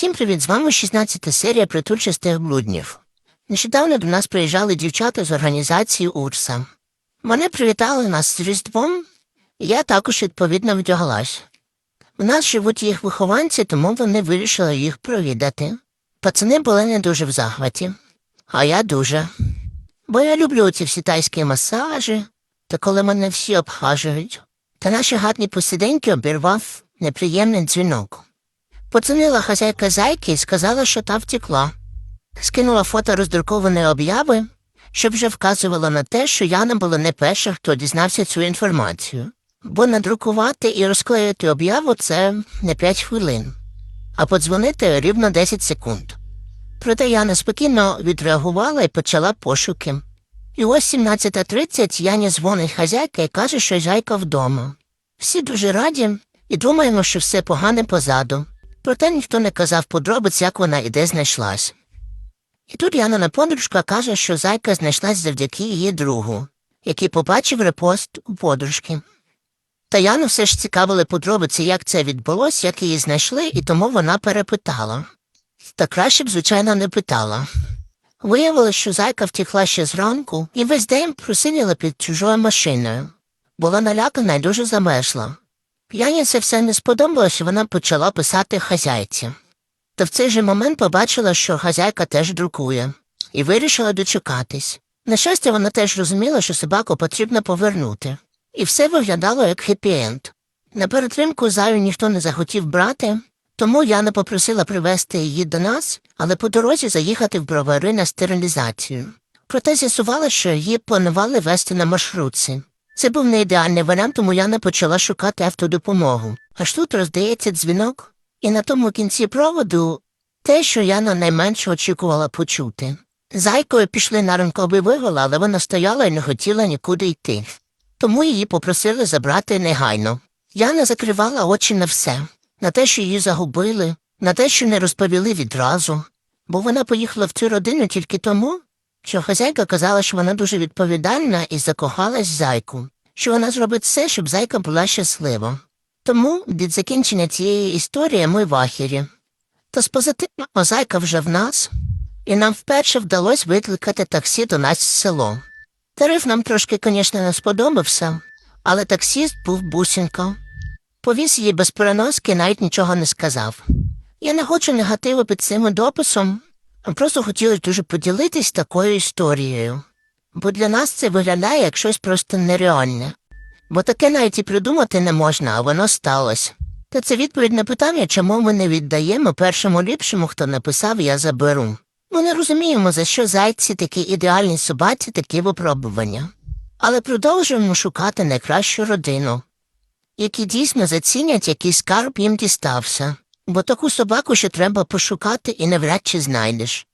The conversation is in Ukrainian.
Всім привіт, з вами 16 серія притульчастих блуднів. Нещодавно до нас приїжджали дівчата з організації УРСА. Вони привітали нас з Різдвом, і я також відповідно вдяглась. У нас живуть їх вихованці, тому вони вирішили їх провідати. Пацани були не дуже в захваті, а я дуже. Бо я люблю ці всі тайські масажі, та коли мене всі обхажують. Та наші гарні посиденьки обірвав неприємний дзвінок. Подзвонила хазяйка зайки і сказала, що та втекла. Скинула фото роздрукованої обяви, щоб вже вказувало на те, що я не була не перша, хто дізнався цю інформацію. Бо надрукувати і розклеїти об'яву це не 5 хвилин, а подзвонити рівно 10 секунд. Проте я неспокійно відреагувала і почала пошуки. І ось 17.30 Яні дзвонить хазяйка і каже, що зайка вдома. Всі дуже раді і думаємо, що все погане позаду. Проте ніхто не казав подробиць, як вона і де знайшлась. І тут Янина подружка каже, що зайка знайшлась завдяки її другу, який побачив репост у подружки. Та Яну все ж цікавили подробиці, як це відбулося, як її знайшли, і тому вона перепитала. Та краще б, звичайно, не питала. Виявилось, що зайка втекла ще зранку і весь день просиділа під чужою машиною. Була налякана і дуже замерзла. Яні це все не сподобалось, і вона почала писати хазяйці. Та в цей же момент побачила, що хазяйка теж друкує, і вирішила дочекатись. На щастя, вона теж розуміла, що собаку потрібно повернути. І все виглядало як хеппі-енд. На перетримку заю ніхто не захотів брати, тому Яна попросила привезти її до нас, але по дорозі заїхати в бровари на стерилізацію. Проте з'ясувала, що її планували вести на маршрутці. Це був не ідеальний варіант, тому Яна почала шукати автодопомогу. Аж тут роздається дзвінок, і на тому кінці проводу те, що Яна найменше очікувала почути. Зайкою пішли на ранковий вигул, але вона стояла і не хотіла нікуди йти. Тому її попросили забрати негайно. Яна закривала очі на все на те, що її загубили, на те, що не розповіли відразу, бо вона поїхала в цю родину тільки тому, що хазяйка казала, що вона дуже відповідальна і закохалась в зайку, що вона зробить все, щоб зайка була щаслива. Тому від закінчення цієї історії ми в ахері. Та з позитивного зайка вже в нас, і нам вперше вдалося викликати таксі до нас в село. Тариф нам трошки, звісно, не сподобався, але таксіст був бусінка. Повіз її без переноски, навіть нічого не сказав. Я не хочу негативу під цим дописом, а просто хотілося дуже поділитись такою історією. Бо для нас це виглядає як щось просто нереальне. Бо таке навіть і придумати не можна, а воно сталося. Та це відповідь на питання, чому ми не віддаємо першому ліпшому, хто написав Я заберу. Ми не розуміємо, за що зайці такі ідеальні собаці, такі випробування. Але продовжуємо шукати найкращу родину, які дійсно зацінять, який скарб їм дістався. Бо таку собаку ще треба пошукати і навряд чи знайдеш.